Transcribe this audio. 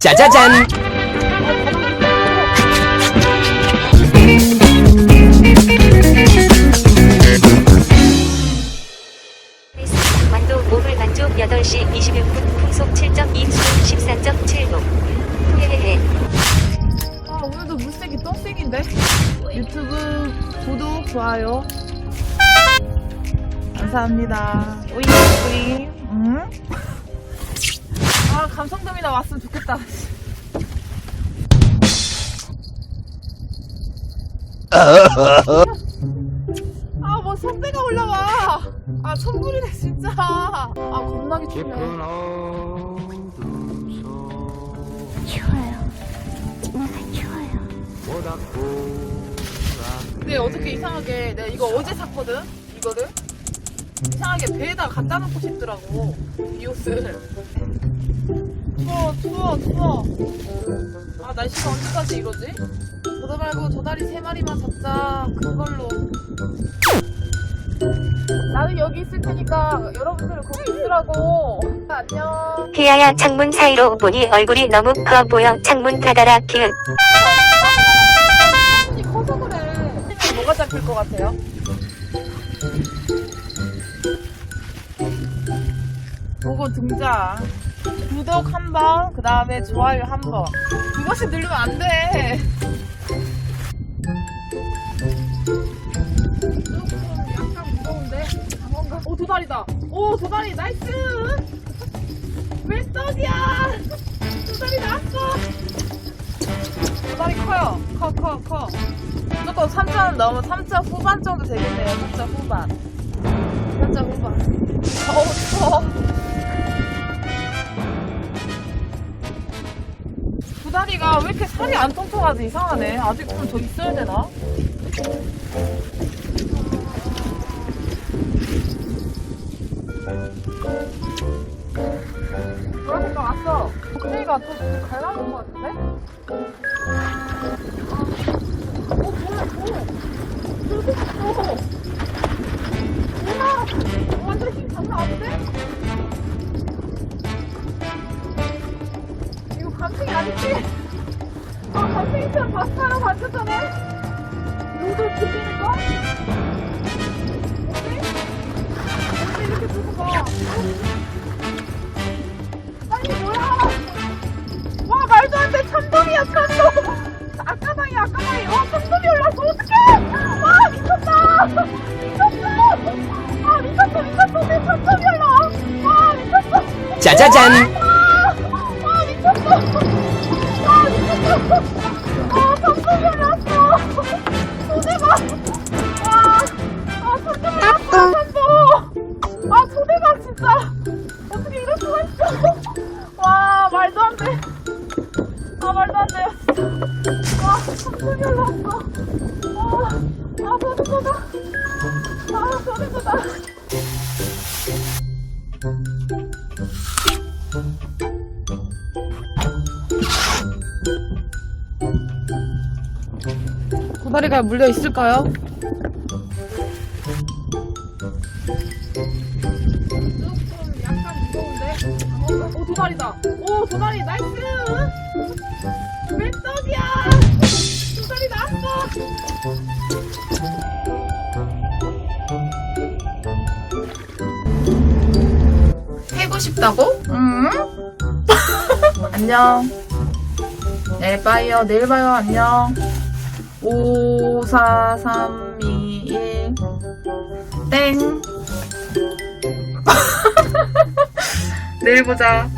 짜자잔! 완도 모물 만족 8시 26분 풍속 7.2 수능 14.7도. 후회해. 아 오늘도 물색이 똥색인데? 유튜브 구독 좋아요. 감사합니다. 오잉 오잉. 응? 아 감성돔이나 왔으면 좋겠다. 아 뭐 선배가 올라와. 아 천불이네 진짜. 아 겁나게 춥네. 추워요. 정말 추워요. 근데 어떻게 이상하게 내가 이거 어제 샀거든? 이거를? 이상하게 배에다 갖다 놓고 싶더라고 이 옷을 추워 추워 추워. 아 날씨가 언제까지 이러지? 저도 말고 저 다리 세 마리만 잡자. 그걸로. 나는 여기 있을 테니까 여러분들은 거기 있으라고. 안녕. 희야야 창문 사이로 보니 얼굴이 너무 커 보여 창문 닫아라 키읔 손이 커서 그래. 뭐가 잡힐 것 같아요? 보고 등장 구독 한 번 그 다음에 좋아요 한 번. 두 번씩 누르면 안 돼. 약간 무서운데 장원가 오 도다리다. 오 도다리 나이스! 왜 떡이야? 도다리 나왔어. 도다리 커요. 커 커 커. 무조건 3점 넘으면 3점 후반 정도 되겠네요. 3점 후반. 3점 후반. 어우 추워 도다리가 왜 이렇게 살이 안 통통하지 이상하네 아직 좀 더 있어야 되나? 노란색깔 왔어 크레이가 좀 갈라진 것 같은데? 어, 뭐야, 이거? 아, 감생이처럼 바스타랑 완전 전에? 요들 들리는 거? 어때? 어때, 이렇게 두고 봐. 아니, 뭐야? 와, 말도 안 돼. 참돔이야, 참돔. 아까방이 아까방이 와 참돔이 올라왔어 어떡해 와 미쳤다 미쳤어 아 미쳤어 미쳤어 내 참돔이 올라와 와 미쳤어 짜자잔! 와, 와 미쳤어 와 미쳤어 아 참돔이 올라왔어. 조대박 와아 참돔이 올라왔어 참돔 아 조대박 진짜. 어떻게 이럴 수가 있어? 와 말도 안 돼. 아 말도 안 진짜 와 참돔이 올라왔어. 아, 아 소름돋아. 아 소름 돋아 고다리가 물려 있을까요? 조금 약간 무서운데? 오 도다리다. 오 도다리 나이스! 왜 떡이야! 도다리 나왔어! 해고 싶다고? 응? 안녕. 내일 봐요. 내일 봐요. 안녕 5 4 3 2 1 땡. 내일 보자